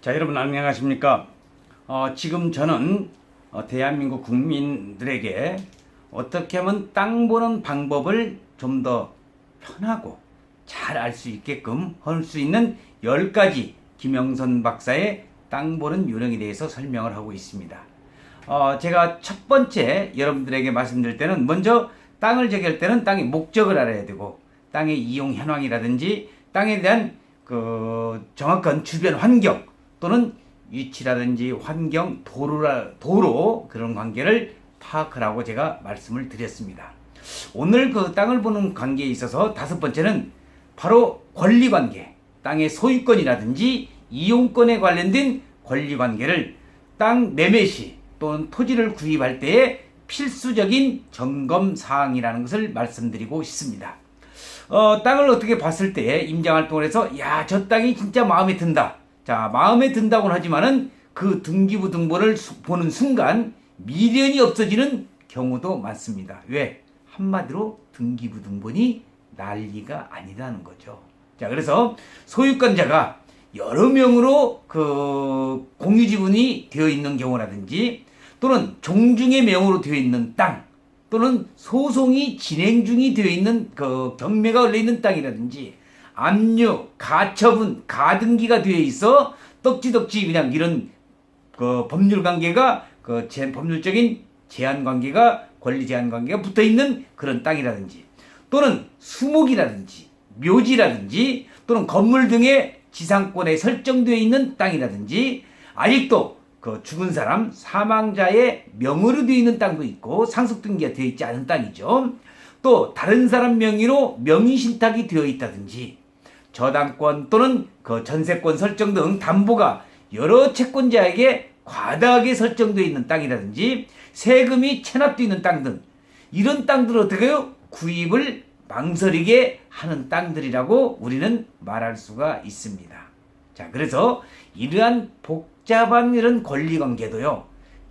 자, 여러분 안녕하십니까? 어, 지금 저는 어, 대한민국 국민들에게 어떻게 하면 땅 보는 방법을 좀 더 편하고 잘 알 수 있게끔 할 수 있는 10가지 김영선 박사의 땅 보는 요령에 대해서 설명을 하고 있습니다. 어, 제가 첫 번째 여러분들에게 말씀드릴 때는 먼저 땅을 저기할 때는 땅의 목적을 알아야 되고 땅의 이용 현황이라든지 땅에 대한 그 정확한 주변 환경 또는 위치라든지 환경, 도로라, 도로 그런 관계를 파악하라고 제가 말씀을 드렸습니다. 오늘 그 땅을 보는 관계에 있어서 다섯 번째는 바로 권리 관계, 땅의 소유권이라든지 이용권에 관련된 권리 관계를 땅 매매 시 또는 토지를 구입할 때의 필수적인 점검 사항이라는 것을 말씀드리고 싶습니다. 어, 땅을 어떻게 봤을 때 임장 활동을 해서 야, 저 땅이 진짜 마음에 든다. 자, 마음에 든다고는 하지만은 그 등기부 등본을 수- 보는 순간 미련이 없어지는 경우도 많습니다. 왜? 한마디로 등기부 등본이 난리가 아니라는 거죠. 자, 그래서 소유권자가 여러 명으로 그 공유 지분이 되어 있는 경우라든지 또는 종중의 명으로 되어 있는 땅 또는 소송이 진행 중이 되어 있는 그 경매가 걸려 있는 땅이라든지 압류, 가처분, 가등기가 되어 있어 떡지덕지 그냥 이런 그 법률 관계가 그 제, 법률적인 제한 관계가 권리 제한 관계가 붙어 있는 그런 땅이라든지 또는 수목이라든지 묘지라든지 또는 건물 등의 지상권에 설정되어 있는 땅이라든지 아직도 그 죽은 사람 사망자의 명의로 되어 있는 땅도 있고 상속 등기가 되어 있지 않은 땅이죠. 또 다른 사람 명의로 명의 신탁이 되어 있다든지 저당권 또는 그 전세권 설정 등 담보가 여러 채권자에게 과다하게 설정되어 있는 땅이라든지 세금이 체납되어 있는 땅 등 이런 땅들을 어떻게 해요? 구입을 망설이게 하는 땅들이라고 우리는 말할 수가 있습니다. 자, 그래서 이러한 복잡한 이런 권리 관계도요.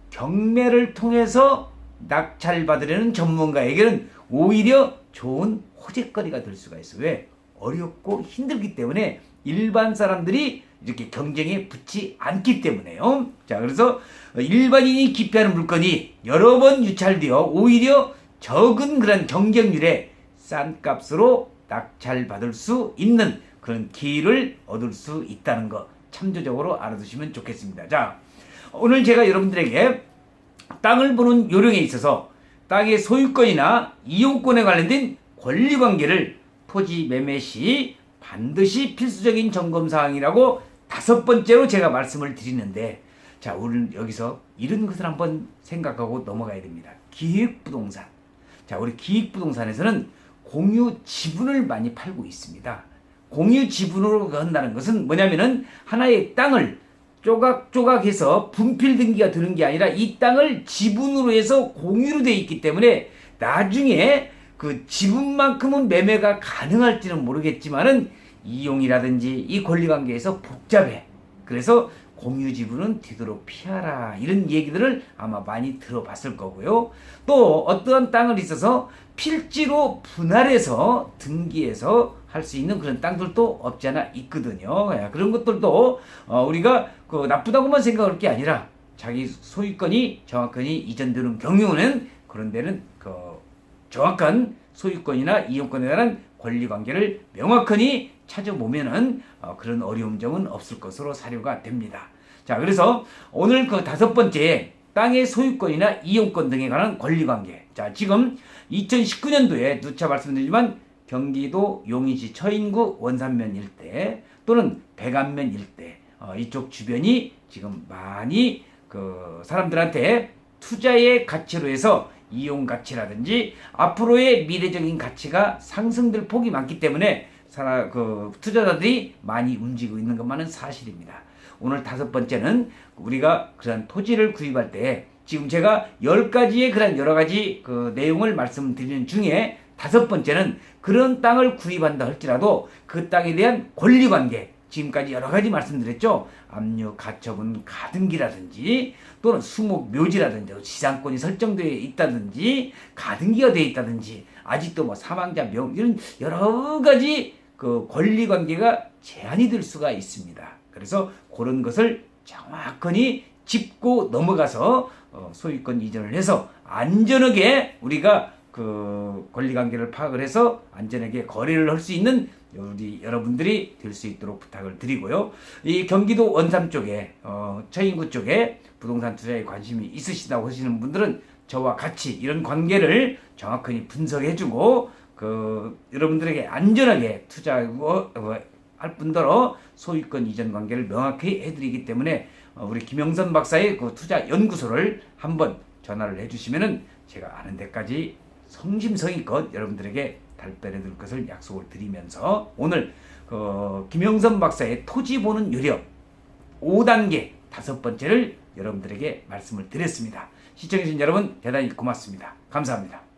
경매를 통해서 낙찰받으려는 전문가에게는 오히려 좋은 호재거리가 될 수가 있어요. 왜? 어렵고 힘들기 때문에 일반 사람들이 이렇게 경쟁에 붙지 않기 때문에요. 자, 그래서 일반인이 기피하는 물건이 여러 번 유찰되어 오히려 적은 그런 경쟁률에 싼 값으로 낙찰받을 수 있는 그런 기회를 얻을 수 있다는 거 참조적으로 알아두시면 좋겠습니다. 자, 오늘 제가 여러분들에게 땅을 보는 요령에 있어서 땅의 소유권이나 이용권에 관련된 권리 관계를 토지 매매 시 반드시 필수적인 점검 사항이라고 다섯 번째로 제가 말씀을 드리는데 자, 우리는 여기서 이런 것을 한번 생각하고 넘어가야 됩니다. 기획부동산. 자, 우리 기획부동산에서는 공유 지분을 많이 팔고 있습니다. 공유 지분으로 한다는 것은 뭐냐면은 하나의 땅을 조각조각해서 분필 등기가 드는 게 아니라 이 땅을 지분으로 해서 공유로 돼 있기 때문에 나중에 그 지분만큼은 매매가 가능할지는 모르겠지만은 이용이라든지 이 권리 관계에서 복잡해. 그래서 공유 지분은 되도록 피하라. 이런 얘기들을 아마 많이 들어봤을 거고요. 또 어떠한 땅을 있어서 필지로 분할해서 등기해서 할 수 있는 그런 땅들도 없지 않아 있거든요. 야, 그런 것들도 어, 우리가 그 나쁘다고만 생각할 게 아니라 자기 소유권이 정확하게 이전되는 경우는 그런 데는 그 정확한 소유권이나 이용권에 대한 권리 관계를 명확하니 찾아보면은 어, 그런 어려움 점은 없을 것으로 사료가 됩니다. 자, 그래서 오늘 그 다섯 번째 땅의 소유권이나 이용권 등에 관한 권리 관계. 자, 지금 2019년도에 누차 말씀드리지만 경기도 용인시 처인구 원산면 일대 또는 백안면 일대 어, 이쪽 주변이 지금 많이 그 사람들한테 투자의 가치로 해서 이용 가치라든지 앞으로의 미래적인 가치가 상승될 폭이 많기 때문에 사람 그 투자자들이 많이 움직이고 있는 것만은 사실입니다. 오늘 다섯 번째는 우리가 그런 토지를 구입할 때 지금 제가 열 가지의 그런 여러 가지 그 내용을 말씀드리는 중에 다섯 번째는 그런 땅을 구입한다 할지라도 그 땅에 대한 권리 관계 지금까지 여러 가지 말씀드렸죠. 압류, 가처분, 가등기라든지 또는 수목, 묘지라든지 지상권이 설정되어 있다든지 가등기가 되어 있다든지 아직도 뭐 사망자 명 이런 여러 가지 그 권리 관계가 제한이 될 수가 있습니다. 그래서 그런 것을 정확하니 짚고 넘어가서 어, 소유권 이전을 해서 안전하게 우리가 그 권리 관계를 파악을 해서 안전하게 거래를 할 수 있는 우리 여러분들이 될 수 있도록 부탁을 드리고요. 이 경기도 원삼 쪽에 어, 처인구 쪽에 부동산 투자에 관심이 있으시다고 하시는 분들은 저와 같이 이런 관계를 정확하게 분석해주고 그 여러분들에게 안전하게 투자하고 어, 할 뿐더러 소유권 이전 관계를 명확히 해드리기 때문에 어, 우리 김영선 박사의 그 투자 연구소를 한번 전화를 해주시면은 제가 아는 데까지 성심성의껏 여러분들에게 답변해 드릴 것을 약속을 드리면서 오늘 어, 김영선 박사의 토지 보는 유력 5단계 다섯 번째를 여러분들에게 말씀을 드렸습니다. 시청해주신 여러분 대단히 고맙습니다. 감사합니다.